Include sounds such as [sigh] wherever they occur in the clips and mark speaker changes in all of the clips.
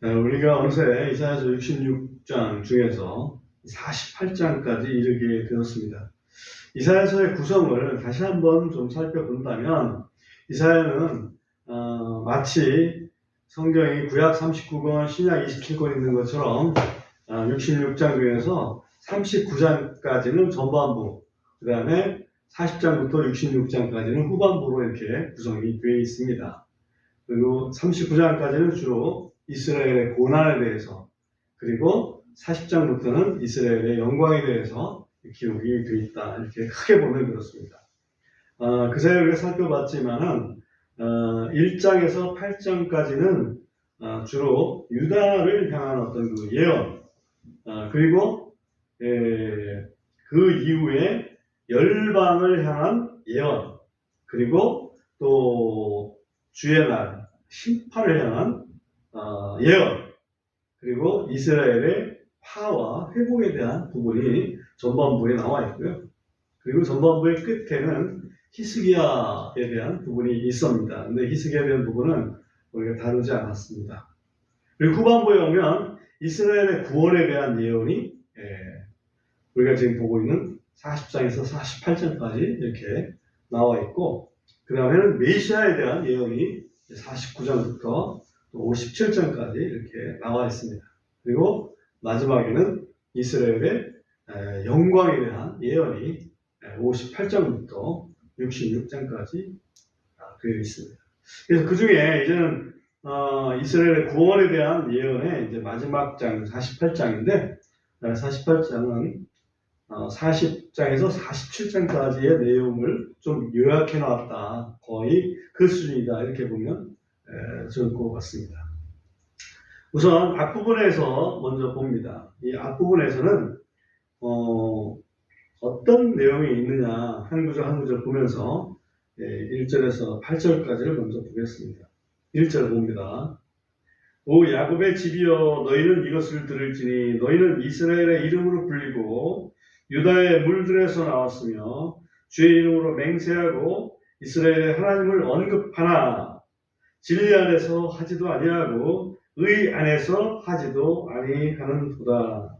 Speaker 1: 네, 우리가 어느새 이사야서 66장 중에서 48장까지 이르게 되었습니다. 이사야서의 구성을 다시 한번 좀 살펴본다면 이사야는 어, 마치 성경이 구약 39권, 신약 27권 있는 것처럼 어, 66장 중에서 39장까지는 전반부, 그 다음에 40장부터 66장까지는 후반부로 이렇게 구성이 되어 있습니다. 그리고 39장까지는 주로 이스라엘의 고난에 대해서 그리고 40장부터는 이스라엘의 영광에 대해서 기록이 되어 있다. 이렇게 크게 보면 그렇습니다. 어, 그 사이에 살펴봤지만은 어, 1장에서 8장까지는 어, 주로 유다를 향한 어떤 그 예언 어, 그리고 에, 그 이후에 열방을 향한 예언 그리고 또 주의 날 심판을 향한 어, 예언 그리고 이스라엘의 파와 회복에 대한 부분이 전반부에 나와 있고요. 그리고 전반부의 끝에는 히스기야에 대한 부분이 있습니다. 근데 히스기야에 대한 부분은 우리가 다루지 않았습니다. 그리고 후반부에 오면 이스라엘의 구원에 대한 예언이 예, 우리가 지금 보고 있는 40장에서 48장까지 이렇게 나와 있고 그 다음에는 메시아에 대한 예언이 49장부터 57장까지 이렇게 나와 있습니다. 그리고 마지막에는 이스라엘의 에, 영광에 대한 예언이 58장부터 66장까지 되어 있습니다. 그래서 그 중에 이제는 어, 이스라엘의 구원에 대한 예언의 이제 마지막 장 48장인데 48장은 어, 40장에서 47장까지의 내용을 좀 요약해 놨다. 거의 그 수준이다. 이렇게 보면 에, 좋을 것 같습니다. 우선 앞부분에서 먼저 봅니다. 이 앞부분에서는 어, 어떤 내용이 있느냐 한 구절 한 구절 보면서 예, 1절에서 8절까지를 먼저 보겠습니다. 1절 봅니다. 오 야곱의 집이여 너희는 이것을 들을지니 너희는 이스라엘의 이름으로 불리고 유다의 물들에서 나왔으며 주의 이름으로 맹세하고 이스라엘의 하나님을 언급하나 진리 안에서 하지도 아니하고 의 안에서 하지도 아니하는도다.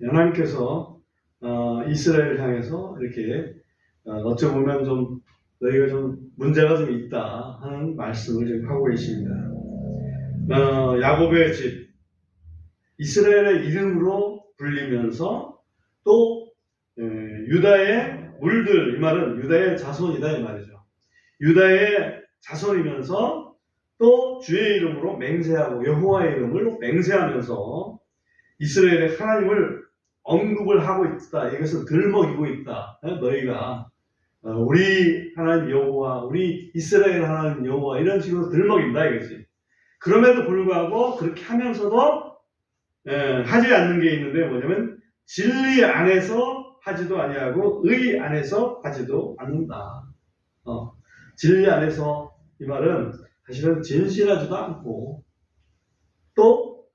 Speaker 1: 하나님께서 어, 이스라엘을 향해서 이렇게 어, 어찌 보면 좀 너희가 좀 문제가 좀 있다 하는 말씀을 지금 하고 계십니다. 어, 야곱의 집 이스라엘의 이름으로 불리면서 또 에, 유다의 물들 이 말은 유다의 자손이다 이 말이죠. 유다의 자손이면서 또 주의 이름으로 맹세하고 여호와의 이름을 맹세하면서 이스라엘의 하나님을 언급을 하고 있다. 이것을 들먹이고 있다. 너희가 어, 우리 하나님 여호와, 우리 이스라엘 하나님 여호와 이런 식으로 들먹인다 이거지. 그럼에도 불구하고 그렇게 하면서도 에, 하지 않는 게 있는데 뭐냐면 진리 안에서 하지도 아니하고 의 안에서 하지도 않는다. 어, 진리 안에서 이 말은 사실은 진실하지도 않고 또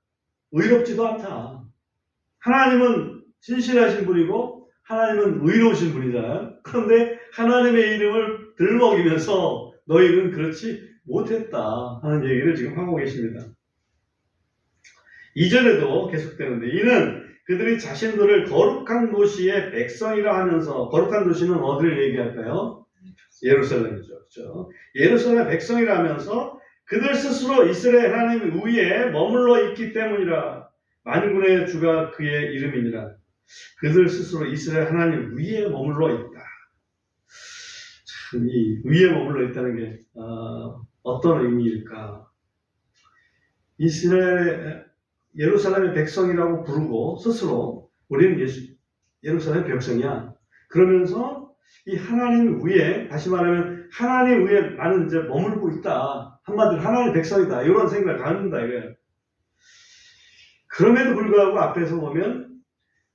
Speaker 1: 의롭지도 않다. 하나님은 진실하신 분이고 하나님은 의로우신 분이잖아요. 그런데 하나님의 이름을 들먹이면서 너희는 그렇지 못했다 하는 얘기를 지금 하고 계십니다. 이전에도 계속되는데 이는 그들이 자신들을 거룩한 도시의 백성이라 하면서 거룩한 도시는 어디를 얘기할까요? 예루살렘이죠. 그렇죠? 예루살렘 백성이라 하면서 그들 스스로 이스라엘 하나님 위에 머물러 있기 때문이라 만군의 주가 그의 이름이니라 그들 스스로 이스라엘 하나님 위에 머물러 있다. 참, 이 위에 머물러 있다는 게 어, 떤 의미일까? 이스라엘 예루살렘의 백성이라고 부르고 스스로 우리는 예수, 예루살렘 백성이야. 그러면서 이 하나님 위에 다시 말하면 하나님 위에 나는 이제 머물고 있다. 한마디로 하나님 백성이다. 이런 생각을 갖는다 이거예요. 그럼에도 불구하고 앞에서 보면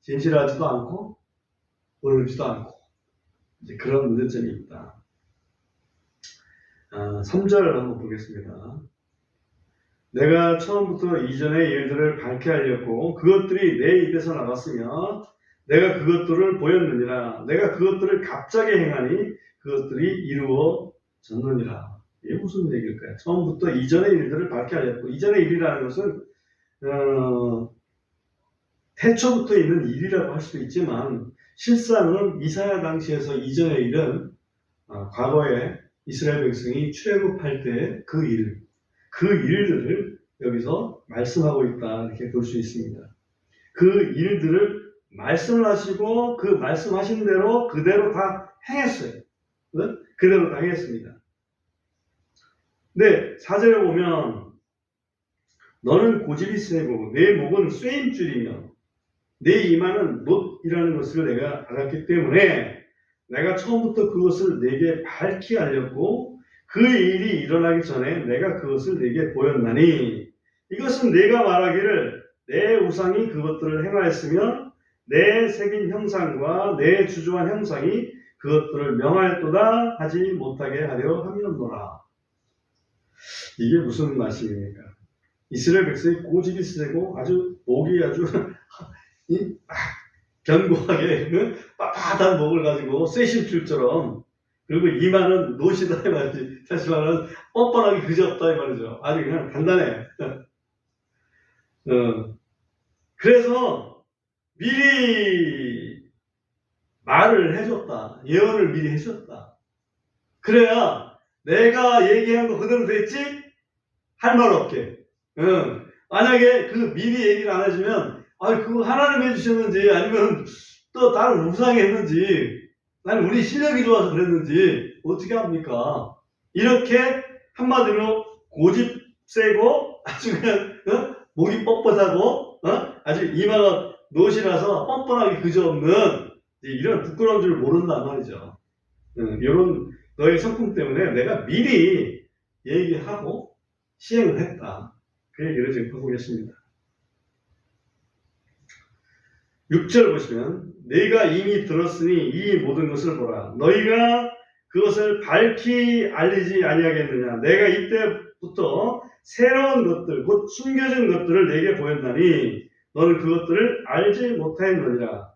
Speaker 1: 진실하지도 않고 모르지도 않고 이제 그런 문제점이 있다. 아, 3절 한번 보겠습니다. 내가 처음부터 이전의 일들을 밝게 하려고 그것들이 내 입에서 나갔으며 내가 그것들을 보였느니라 내가 그것들을 갑자기 행하니 그것들이 이루어졌느니라 이게 무슨 얘기일까요? 처음부터 이전의 일들을 밝게 하였고 이전의 일이라는 것은 어, 태초부터 있는 일이라고 할 수도 있지만 실상은 이사야 당시에서 이전의 일은 어, 과거에 이스라엘 백성이 출애굽할 때 그 일, 그 일들을 여기서 말씀하고 있다 이렇게 볼 수 있습니다. 그 일들을 말씀을 하시고 그 말씀하신 대로 그대로 다 행했어요. 응? 그대로 다 행했습니다. 근데 사절에 보면 너는 고집이 세고 내 목은 쇠인 줄이며 내 이마는 못이라는 것을 내가 알았기 때문에 내가 처음부터 그것을 내게 밝히 알렸고 그 일이 일어나기 전에 내가 그것을 내게 보였나니 이것은 내가 말하기를 내 우상이 그것들을 행하였으며 내 새긴 형상과 내 주조한 형상이 그것들을 명하였도다 하지 못하게 하려 함이었노라. 이게 무슨 말씀입니까? 이스라엘 백성이 고집이 세고 아주 목이 아주 [laughs] 이 견고하게 응? 빳빳한 목을 가지고 쇠심줄처럼 그리고 이마는 노시다 이 말이지 다시 말하면 뻔뻔하게 그지없다 이 말이죠 아주 그냥 단단해 [laughs] 어, 그래서 미리 말을 해줬다 예언을 미리 해줬다 그래야 내가 얘기한 거 그대로 됐지 할 말 없게 응. 만약에 그 미리 얘기를 안 해주면 아, 그거 하나님 해주셨는지 아니면 또 다른 우상이 했는지 아니 우리 실력이 좋아서 그랬는지 어떻게 합니까? 이렇게 한마디로 고집 세고 아주 그냥 어? 목이 뻣뻣하고 어? 아주 이마가 노시라서 뻔뻔하게 그저없는 이런 부끄러운 줄 모른단 말이죠. 응, 이런 너의 성품 때문에 내가 미리 얘기하고 시행을 했다. 그 얘기를 지금 하고 계십니다. 6절 보시면 내가 이미 들었으니 이 모든 것을 보라 너희가 그것을 밝히 알리지 아니하겠느냐 내가 이때부터 새로운 것들 곧 숨겨진 것들을 내게 보였나니 너는 그것들을 알지 못하였느니라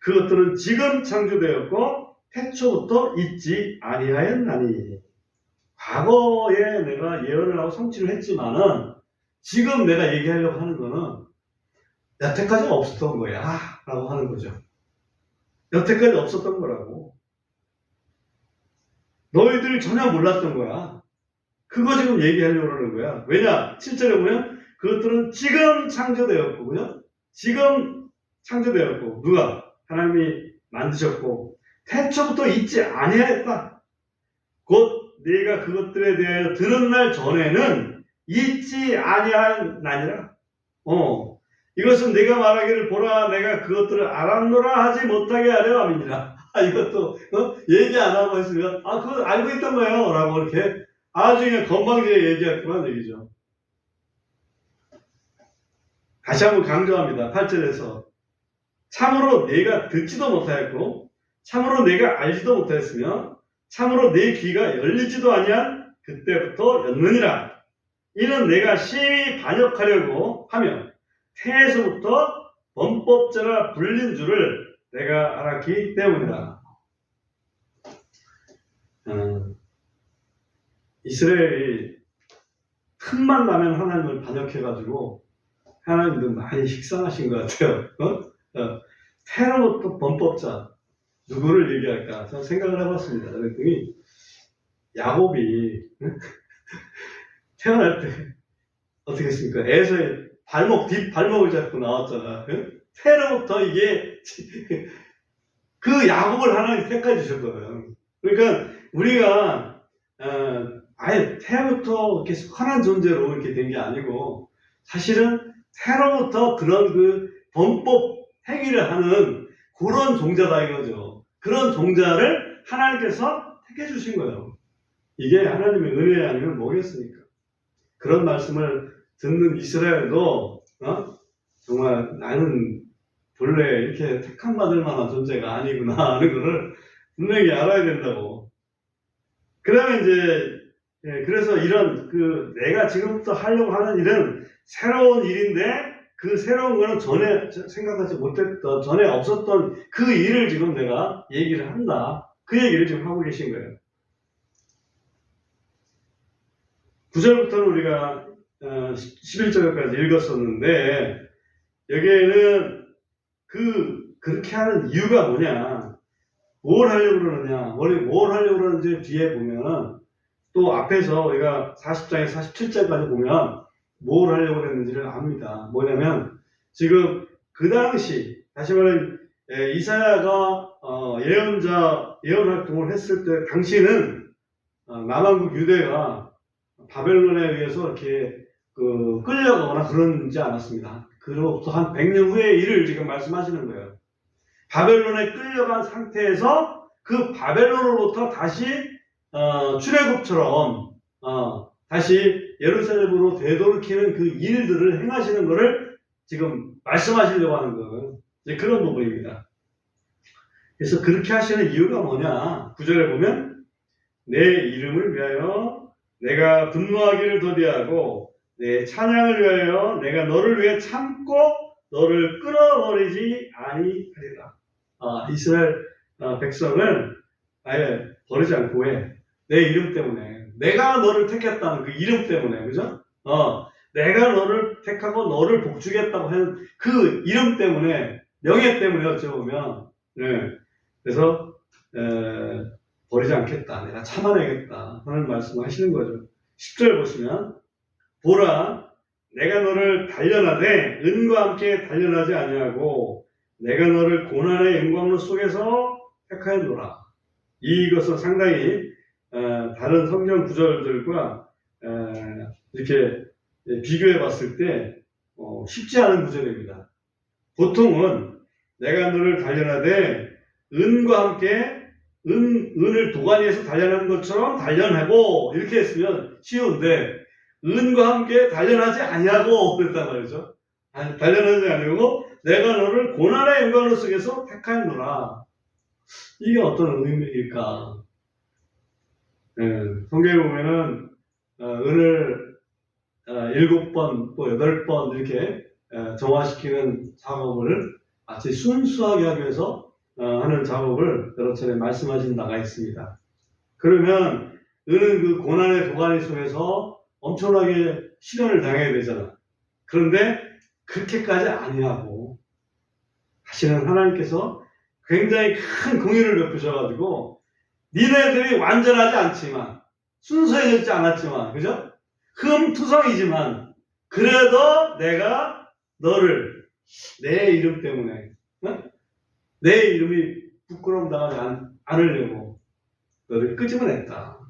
Speaker 1: 그것들은 지금 창조되었고 태초부터 있지 아니하였나니 과거에 내가 예언을 하고 성취를 했지만은 지금 내가 얘기하려고 하는 거는 여태까지 없었던 거야. 라고 하는 거죠. 여태까지 없었던 거라고. 너희들이 전혀 몰랐던 거야. 그거 지금 얘기하려고 그러는 거야. 왜냐? 7절에 보면 그것들은 지금 창조되었고, 그죠? 지금 창조되었고, 누가? 하나님이 만드셨고, 태초부터 있지 아니하였다. 곧 네가 그것들에 대하여 들은 날 전에는 있지 아니하나니라. 어, 이것은 내가 말하기를 보라 내가 그것들을 알았노라 하지 못하게 하려 함이니라. 아, 이것도 어? 얘기 안 하고 했으면 아 그거 알고 있던 거예요 라고 이렇게 아주 그냥 건방지게 얘기했구만 얘기죠. 다시 한번 강조합니다. 8절에서 참으로 내가 듣지도 못하였고 참으로 내가 알지도 못하였으며 참으로 내 귀가 열리지도 아니한 그때부터 였느니라. 이는 내가 심히 반역하려고 하며 태에서부터 범법자라 불린 줄을 내가 알았기 때문이다. 음, 이스라엘이 틈만 나면 하나님을 반역해가지고 하나님도 많이 식상하신 것 같아요. 어? 어, 태로부터 범법자 누구를 얘기할까? 저는 생각을 해봤습니다. 그랬더니 야곱이 [laughs] 태어날 때 어떻게 했습니까? 에서의 발목, 뒷 발목을 잡고 나왔잖아. 태로부터 이게 [laughs] 그 야곱을 하나님 택해 주셨거든. 그러니까 우리가 어, 아예 태부터 이렇게 선한 존재로 이렇게 된 게 아니고 사실은 태로부터 그런 그 범법 행위를 하는 그런 종자다 이거죠. 그런 종자를 하나님께서 택해 주신 거예요. 이게 하나님의 은혜 아니면 뭐겠습니까? 그런 말씀을 듣는 이스라엘도 어? 정말 나는 본래 이렇게 택함 받을 만한 존재가 아니구나 하는 것을 분명히 알아야 된다고. 그다음에 이제 예, 그래서 이런 그 내가 지금부터 하려고 하는 일은 새로운 일인데 그 새로운 거는 전에 생각하지 못했던 전에 없었던 그 일을 지금 내가 얘기를 한다. 그 얘기를 지금 하고 계신 거예요. 9절부터는 우리가 어, 11절까지 읽었었는데 여기에는 그 그렇게 하는 이유가 뭐냐? 뭘 하려고 그러느냐? 뭘, 뭘 하려고 그러는지 뒤에 보면 또 앞에서 우리가 40장에 47장까지 보면 뭘 하려고 그랬는지를 압니다. 뭐냐면 지금 그 당시 다시 말하면 에, 이사야가 어, 예언자 예언 활동을 했을 때 당시는 어, 남한국 유대가 바벨론에 의해서 이렇게 그 끌려가거나 그러지 않았습니다. 그로부터 한 100년 후의 일을 지금 말씀하시는 거예요. 바벨론에 끌려간 상태에서 그 바벨론으로부터 다시 어, 출애굽처럼 어, 다시 예루살렘으로 되돌이키는 그 일들을 행하시는 것을 지금 말씀하시려고 하는. 이제 그런 부분입니다. 그래서 그렇게 하시는 이유가 뭐냐? 구절에 보면 내 이름을 위하여 내가 분노하기를 더디하고 내 찬양을 위하여 내가 너를 위해 참고 너를 끊어버리지 아니하리라. 아, 이스라엘 아, 백성을 아예 버리지 않고 왜? 내 이름 때문에. 내가 너를 택했다는 그 이름 때문에. 그죠? 어, 내가 너를 택하고 너를 복주겠다고 하는 그 이름 때문에, 명예 때문에 어찌 보면, 네. 그래서, 에, 버리지 않겠다. 내가 참아내겠다. 하는 말씀을 하시는 거죠. 10절 보시면, 보라, 내가 너를 단련하되 은과 함께 단련하지 아니하고 내가 너를 고난의 영광로 속에서 택하였노라. 이것은 상당히 어, 다른 성경 구절들과 어, 이렇게 비교해 봤을 때 어, 쉽지 않은 구절입니다. 보통은 내가 너를 단련하되 은과 함께 은, 은을 도가니에서 단련한 것처럼 단련하고 이렇게 했으면 쉬운데 은과 함께 단련하지 아니하고 그랬단 말이죠. 아니, 단련하지 아니하고 내가 너를 고난의 영광으로 속에서 택하였노라. 이게 어떤 의미일까? 예, 성경에 보면은 어, 은을 어, 일곱 번 또 여덟 번 이렇게 어, 정화시키는 작업을 아주 순수하게 하기 위해서 어, 하는 작업을 여러 차례 말씀하신 바가 있습니다. 그러면 은은 그 고난의 도가니 속에서 엄청나게 시련을 당해야 되잖아. 그런데 그렇게까지 아니하고 하시는 하나님께서 굉장히 큰 공의를 베푸셔가지고 니네들이 완전하지 않지만 순수해졌지 않았지만 그죠? 흠투성이지만 그래도 내가 너를 내 이름 때문에 어? 내 이름이 부끄러움 당하지 않, 않으려고 너를 끄집어냈다.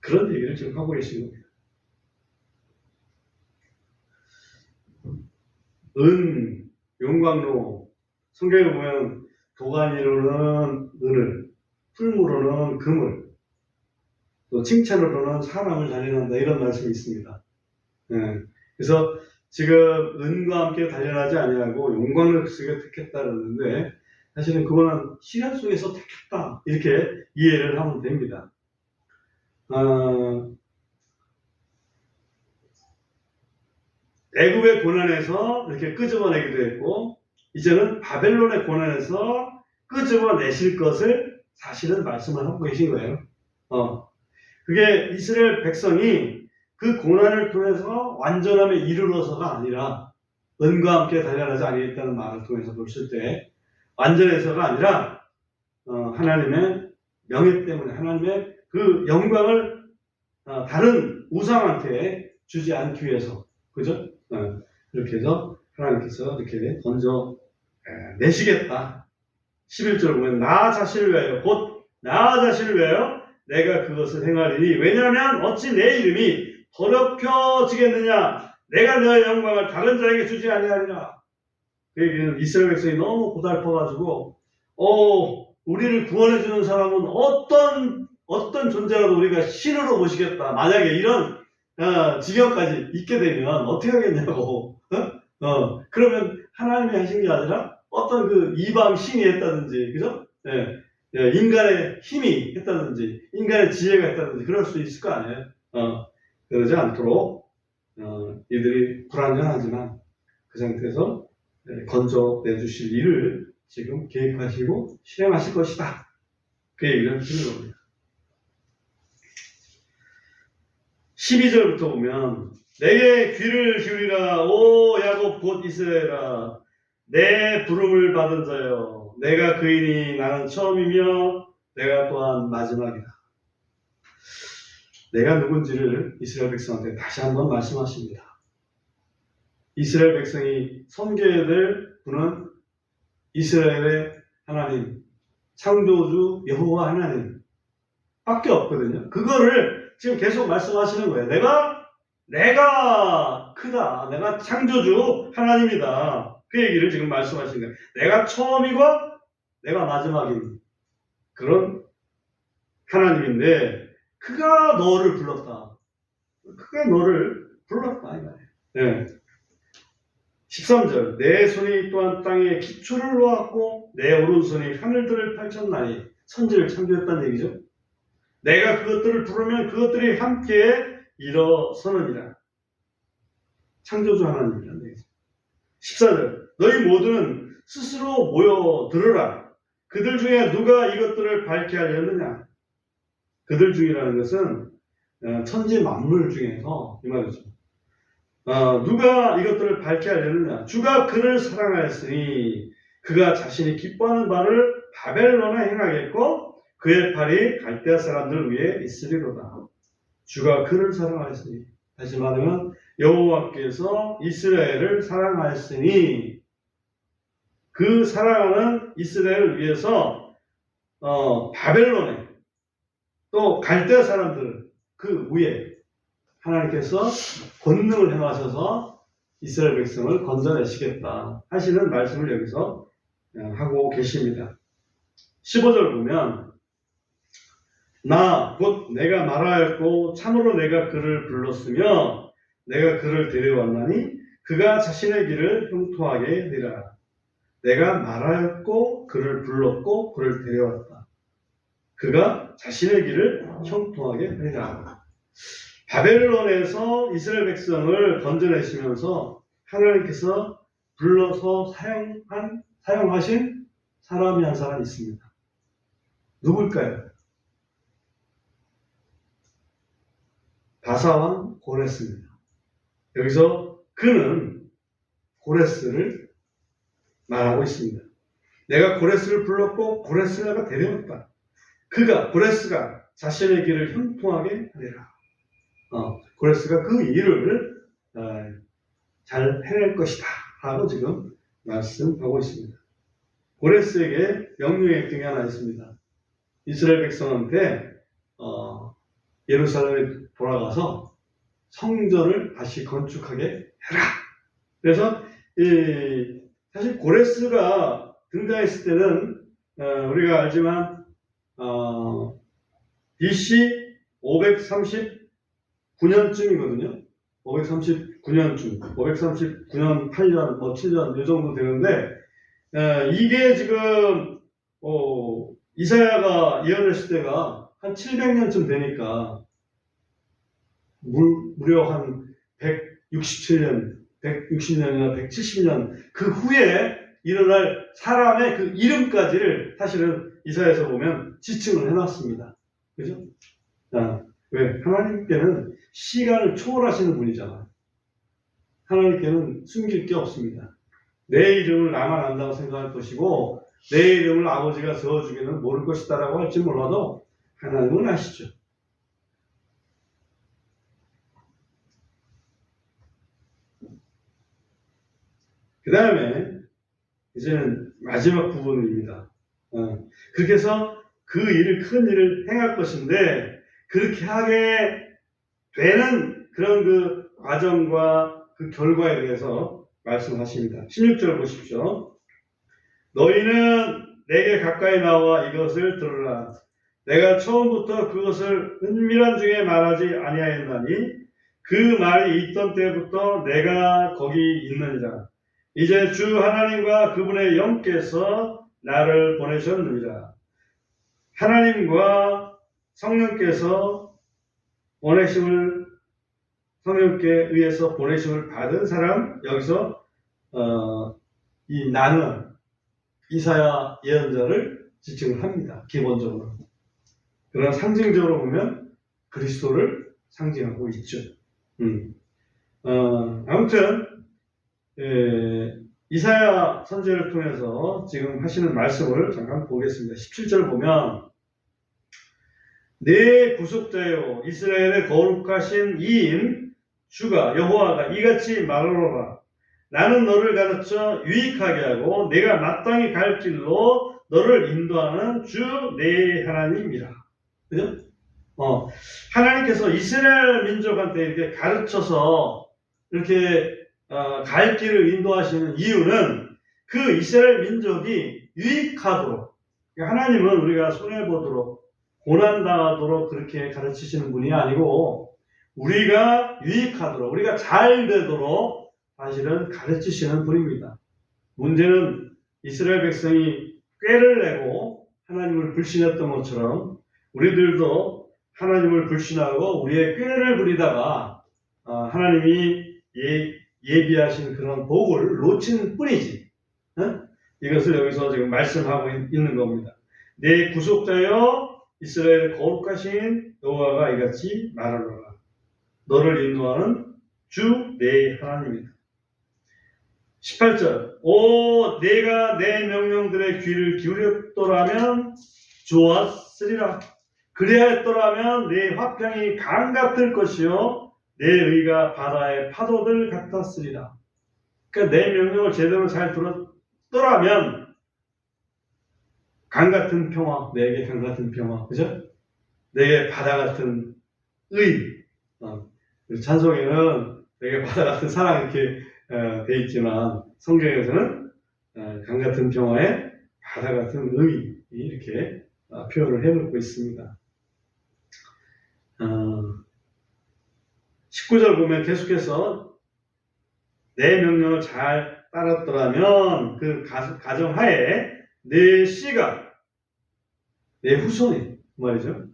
Speaker 1: 그런 얘기를 지금 하고 계신 겁니다. 은, 용광로, 성경에 보면 도가니로는 은을, 풀무로는 금을, 또 칭찬으로는 사람을 단련한다 이런 말씀이 있습니다. 예, 그래서 지금 은과 함께 단련하지 아니하고 용광로 속에 택했다 그러는데 사실은 그거는 시간 속에서 택했다 이렇게 이해를 하면 됩니다. 어, 애굽의 고난에서 이렇게 끄집어내기도 했고 이제는 바벨론의 고난에서 끄집어내실 것을 사실은 말씀을 하고 계신 거예요. 어, 그게 이스라엘 백성이 그 고난을 통해서 완전함에 이르러서가 아니라 은과 함께 단련하지 아니했다는 말을 통해서 보실 때 완전해서가 아니라 어, 하나님의 명예 때문에 하나님의 그 영광을 어, 다른 우상한테 주지 않기 위해서 그죠? 어, 이렇게 해서 하나님께서 이렇게 던져 에, 내시겠다. 11절 보면 나 자신을 위하여 곧 나 자신을 위하여 내가 그것을 행하리니 왜냐하면 어찌 내 이름이 더럽혀지겠느냐 내가 너의 영광을 다른 자에게 주지 아니하리라. 그 얘기는 이스라엘 백성이 너무 고달퍼가지고 어 우리를 구원해 주는 사람은 어떤 어떤 존재라도 우리가 신으로 모시겠다. 만약에 이런 어, 지경까지 있게 되면 어떻게 하겠냐고. 어? 어, 그러면 하나님이 하신 게 아니라 어떤 그 이방 신이 했다든지, 그죠? 예, 예, 인간의 힘이 했다든지, 인간의 지혜가 했다든지, 그럴 수 있을 거 아니에요? 어, 그러지 않도록, 어, 이들이 불안전하지만 그 상태에서 예, 건져내주실 일을 지금 계획하시고 실행하실 것이다. 그 얘기를 하시는 겁니다. 12절부터 보면 내게 귀를 기울이라 오 야곱 곧 이스라엘아 내 부름을 받은 자여 내가 그이니 나는 처음이며 내가 또한 마지막이다. 내가 누군지를 이스라엘 백성한테 다시 한번 말씀하십니다. 이스라엘 백성이 섬겨야 될 분은 이스라엘의 하나님, 창조주 여호와 하나님 밖에 없거든요. 그거를 지금 계속 말씀하시는 거예요. 내가 내가 크다. 내가 창조주 하나님이다. 그 얘기를 지금 말씀하시는 거예요. 내가 처음이고 내가 마지막인 그런 하나님인데 그가 너를 불렀다. 그가 너를 불렀다 이 말이에요. 네. 13절 내 손이 또한 땅에 기초를 놓았고 내 오른손이 하늘들을 펼쳤나니 천지를 창조했다는 얘기죠. 내가 그것들을 부르면 그것들이 함께 일어서느니라. 창조주 하나님이라는 얘기죠. 14절 너희 모두는 스스로 모여 들으라. 그들 중에 누가 이것들을 밝게 하려느냐? 그들 중이라는 것은 어, 천지 만물 중에서 이 말이죠. 어, 누가 이것들을 밝게 하려느냐? 주가 그를 사랑하였으니 그가 자신이 기뻐하는 바를 바벨론에 행하겠고 그의 팔이 갈대아 사람들 위에 있으리로다. 주가 그를 사랑하였으니 다시 말하면 여호와께서 이스라엘을 사랑하였으니 그 사랑하는 이스라엘을 위해서 어, 바벨론에 또 갈대아 사람들 그 위에 하나님께서 권능을 행하셔서 이스라엘 백성을 건져내시겠다 하시는 말씀을 여기서 어, 하고 계십니다. 15절 보면 나 곧 내가 말하였고 참으로 내가 그를 불렀으며 내가 그를 데려왔나니 그가 자신의 길을 형통하게 하리라. 내가 말하였고 그를 불렀고 그를 데려왔다. 그가 자신의 길을 형통하게 하리라. 바벨론에서 이스라엘 백성을 건져내시면서 하나님께서 불러서 사용한, 사용하신 사람이 한 사람 있습니다. 누굴까요? 바사왕 고레스입니다. 여기서 그는 고레스를 말하고 있습니다. 내가 고레스를 불렀고 고레스가 데려왔다. 그가 고레스가 자신의 길을 형통하게 하리라. 어, 고레스가 그 일을 어, 잘 해낼 것이다. 하고 지금 말씀하고 있습니다. 고레스에게 명령의 등이 하나 있습니다. 이스라엘 백성한테 어, 예루살렘에 돌아가서 성전을 다시 건축하게 해라. 그래서 이, 사실 고레스가 등장했을 때는 어, 우리가 알지만 어, BC 539년쯤이거든요. 539년쯤, 539년, 8년, 뭐 7년 이 정도 되는데 어, 이게 지금 어, 이사야가 예언했을 때가 한 700년쯤 되니까 무, 무려 한 167년, 160년이나 170년 그 후에 일어날 사람의 그 이름까지를 사실은 이사야에서 보면 지칭을 해놨습니다. 그죠? 자, 왜? 하나님께는 시간을 초월하시는 분이잖아. 하나님께는 숨길 게 없습니다. 내 이름을 나만 안다고 생각할 것이고, 내 이름을 아버지가 저어주기는 모를 것이다라고 할지 몰라도, 하나님은 아시죠. 그 다음에, 이제는 마지막 부분입니다. 어, 그렇게 해서 그 일을, 큰 일을 행할 것인데, 그렇게 하게 되는 그런 그 과정과 그 결과에 대해서 말씀하십니다. 16절 보십시오. 너희는 내게 가까이 나와 이것을 들으라. 내가 처음부터 그것을 은밀한 중에 말하지 아니하였나니 그 말이 있던 때부터 내가 거기 있느니라. 이제 주 하나님과 그분의 영께서 나를 보내셨느니라. 하나님과 성령께서 보내심을 성령께 의해서 보내심을 받은 사람 여기서 어, 이 나는 이사야 예언자를 지칭을 합니다. 기본적으로. 그러나 상징적으로 보면 그리스도를 상징하고 있죠. 음. 어, 아무튼 에, 이사야 선제를 통해서 지금 하시는 말씀을 잠깐 보겠습니다. 17절 보면 내 구속자요 이스라엘의 거룩하신 이인 주가 여호와가 이같이 말하노라 나는 너를 가르쳐 유익하게 하고 내가 마땅히 갈 길로 너를 인도하는 주 내 하나님이라. 그죠? 어, 하나님께서 이스라엘 민족한테 이렇게 가르쳐서 이렇게 어, 갈 길을 인도하시는 이유는 그 이스라엘 민족이 유익하도록 그러니까 하나님은 우리가 손해보도록 고난당하도록 그렇게 가르치시는 분이 아니고 우리가 유익하도록 우리가 잘 되도록 사실은 가르치시는 분입니다. 문제는 이스라엘 백성이 꾀를 내고 하나님을 불신했던 것처럼 우리들도 하나님을 불신하고 우리의 꾀를 부리다가 어, 하나님이 예, 예비하신 그런 복을 놓친 뿐이지. 어? 이것을 여기서 지금 말씀하고 있- 있는 겁니다. 내 구속자여 이스라엘 거룩하신 여호와가 이같이 말하노라. 너를 인도하는 주 내 하나님이다. 18절 오 내가 내 명령들의 귀를 기울였더라면 좋았으리라. 그리하였더라면 내 화평이 강 같을 것이요 내 의가 바다의 파도들 같았으리라. 그러니까 내 명령을 제대로 잘 들었더라면 강 같은 평화, 내게 강 같은 평화, 그죠? 내게 바다 같은 의. 어, 찬송에는 내게 바다 같은 사랑 이렇게 어, 돼 있지만 성경에서는 어, 강 같은 평화에 바다 같은 의 이렇게 어, 표현을 해놓고 있습니다. 어, 19절 보면 계속해서 내 명령을 잘 따랐더라면 그 가- 가정하에 내 씨가 내 후손이 그 말이죠.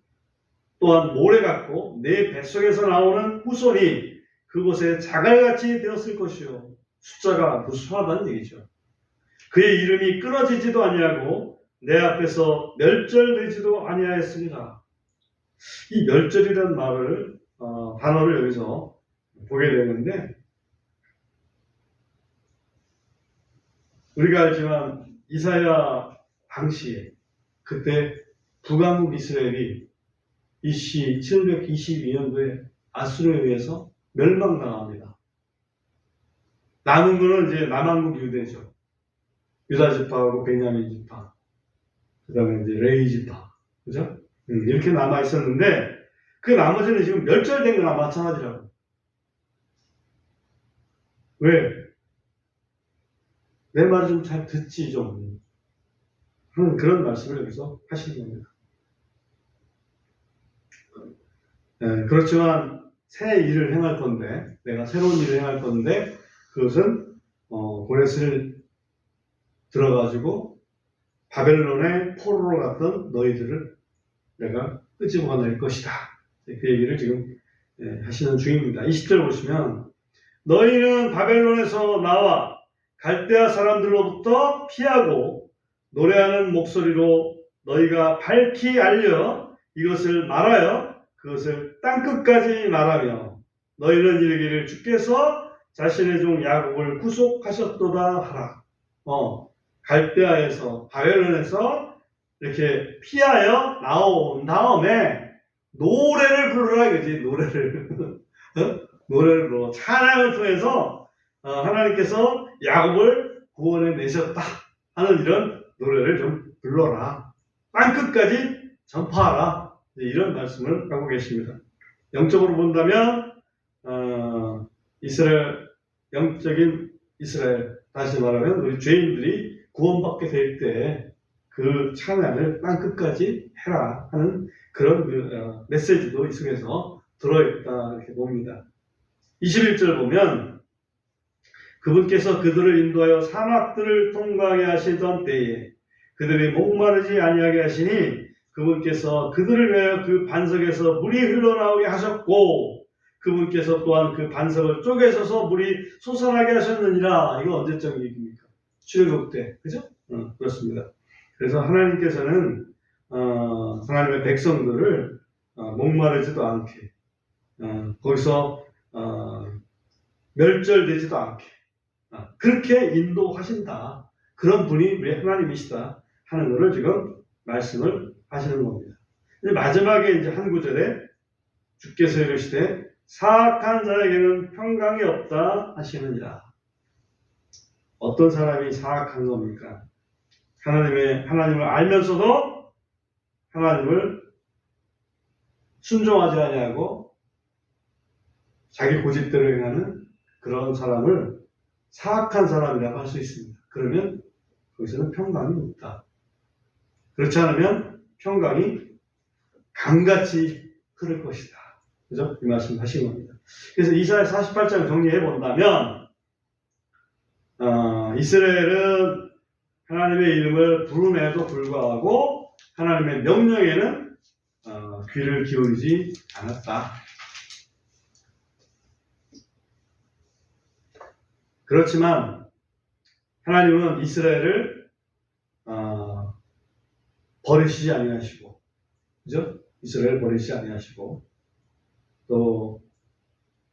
Speaker 1: 또한 모래 같고 내 뱃속에서 나오는 후손이 그곳에 자갈같이 되었을 것이요 숫자가 무수하다는 얘기죠. 그의 이름이 끊어지지도 아니하고 내 앞에서 멸절되지도 아니하였으리라. 이 멸절이라는 말을 어, 단어를 여기서 보게 되는데 우리가 알지만 이사야 당시에 그때 북왕국 이스라엘이 BC 722년도에 아수르에 의해서 멸망당합니다. 남은 거는 이제 남한국 유대죠. 유다 지파하고 베냐민 지파, 그 다음에 이제 레이 지파, 그죠? 음, 이렇게 남아 있었는데 그 나머지는 지금 멸절된 거나 마찬가지라고. 왜? 내말좀잘 듣지 좀. 하는 그런 말씀을 여기서 하시는 겁니다. 예, 그렇지만 새 일을 행할 건데, 내가 새로운 일을 행할 건데, 그것은, 어, 고레스를 들어가지고, 바벨론의 포로로 갔던 너희들을 내가 끄집어낼 것이다. 그 얘기를 지금 예, 하시는 중입니다. 20절 보시면, 너희는 바벨론에서 나와 갈대아 사람들로부터 피하고 노래하는 목소리로 너희가 밝히 알려 이것을 말하여 그것을 땅끝까지 말하며 너희는 이르기를 주께서 자신의 종 야곱을 구속하셨도다 하라. 어, 갈대아에서 바벨론에서 이렇게 피하여 나온 다음에 노래를 부르라 이거지 노래를 어? 노래를 불러 찬양을 통해서 어, 하나님께서 야곱을 구원해 내셨다 하는 이런 노래를 좀 불러라. 땅 끝까지 전파하라. 이제 이런 말씀을 하고 계십니다. 영적으로 본다면 어, 이스라엘 영적인 이스라엘 다시 말하면 우리 죄인들이 구원받게 될 때 그 찬양을 땅 끝까지 해라 하는 그런 그, 어, 메시지도 이 속에서 들어있다 이렇게 봅니다. 21절 보면 그분께서 그들을 인도하여 사막들을 통과하게 하시던 때에 그들이 목마르지 아니하게 하시니 그분께서 그들을 위하여 그 반석에서 물이 흘러나오게 하셨고 그분께서 또한 그 반석을 쪼개셔서 물이 솟아나게 하셨느니라 이거 언제적 얘기입니까? 출애굽 때 그죠? 어, 그렇습니다. 그래서 하나님께서는 어, 하나님의 백성들을 어, 목마르지도 않게 어, 거기서 어, 멸절되지도 않게 어, 그렇게 인도하신다. 그런 분이 우리 하나님이시다 하는 것을 지금 말씀을 하시는 겁니다. 마지막에 이제 한 구절에 주께서 이르시되 사악한 자에게는 평강이 없다 하시느니라. 어떤 사람이 사악한 겁니까? 하나님의 하나님을 알면서도 하나님을 순종하지 아니하고 자기 고집대로 행하는 그런 사람을 사악한 사람이라고 할 수 있습니다. 그러면 거기서는 평강이 없다. 그렇지 않으면 평강이 강같이 흐를 것이다. 그죠? 이 말씀 하신 겁니다. 그래서 이사야 48장 정리해 본다면, 어, 이스라엘은 하나님의 이름을 부름에도 불구하고 하나님의 명령에는 어, 귀를 기울이지 않았다. 그렇지만 하나님은 이스라엘을 어, 버리시지 아니하시고, 그죠? 이스라엘 버리시지 아니하시고, 또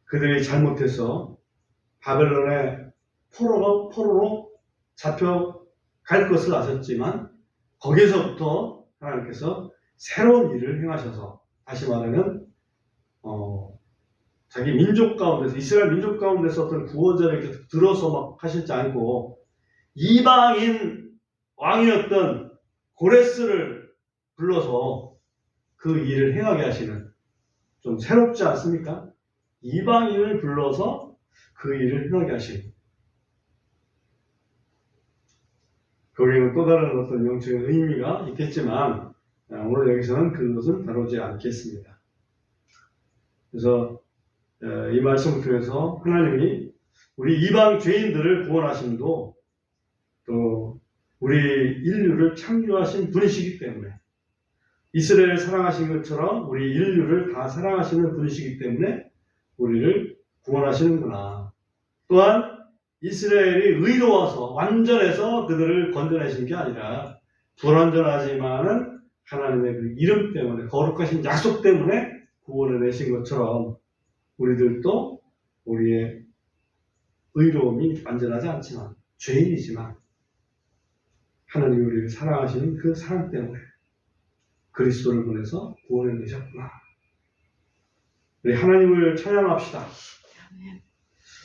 Speaker 1: 그들이 잘못해서 바벨론의 포로로 포로로 잡혀 갈 것을 아셨지만 거기서부터 하나님께서 새로운 일을 행하셔서 다시 말하면 어, 자기 민족 가운데서 이스라엘 민족 가운데서 어떤 구원자를 이렇게 들어서 막 하시지 않고 이방인 왕이었던 고레스를 불러서 그 일을 행하게 하시는 좀 새롭지 않습니까? 이방인을 불러서 그 일을 행하게 하시는 거기에는 또 다른 어떤 영적인 의미가 있겠지만 아, 오늘 여기서는 그것은 다루지 않겠습니다. 그래서 어, 이 말씀을 통해서 하나님이 우리 이방 죄인들을 구원하심도 또 우리 인류를 창조하신 분이시기 때문에 이스라엘을 사랑하신 것처럼 우리 인류를 다 사랑하시는 분이시기 때문에 우리를 구원하시는구나. 또한 이스라엘이 의로워서 완전해서 그들을 건져내신 게 아니라 불완전하지만은 하나님의 그 이름 때문에 거룩하신 약속 때문에 구원을 내신 것처럼 우리들도 우리의 의로움이 완전하지 않지만 죄인이지만 하나님이 우리를 사랑하시는 그 사랑 때문에 그리스도를 보내서 구원해 내셨구나. 우리 하나님을 찬양합시다.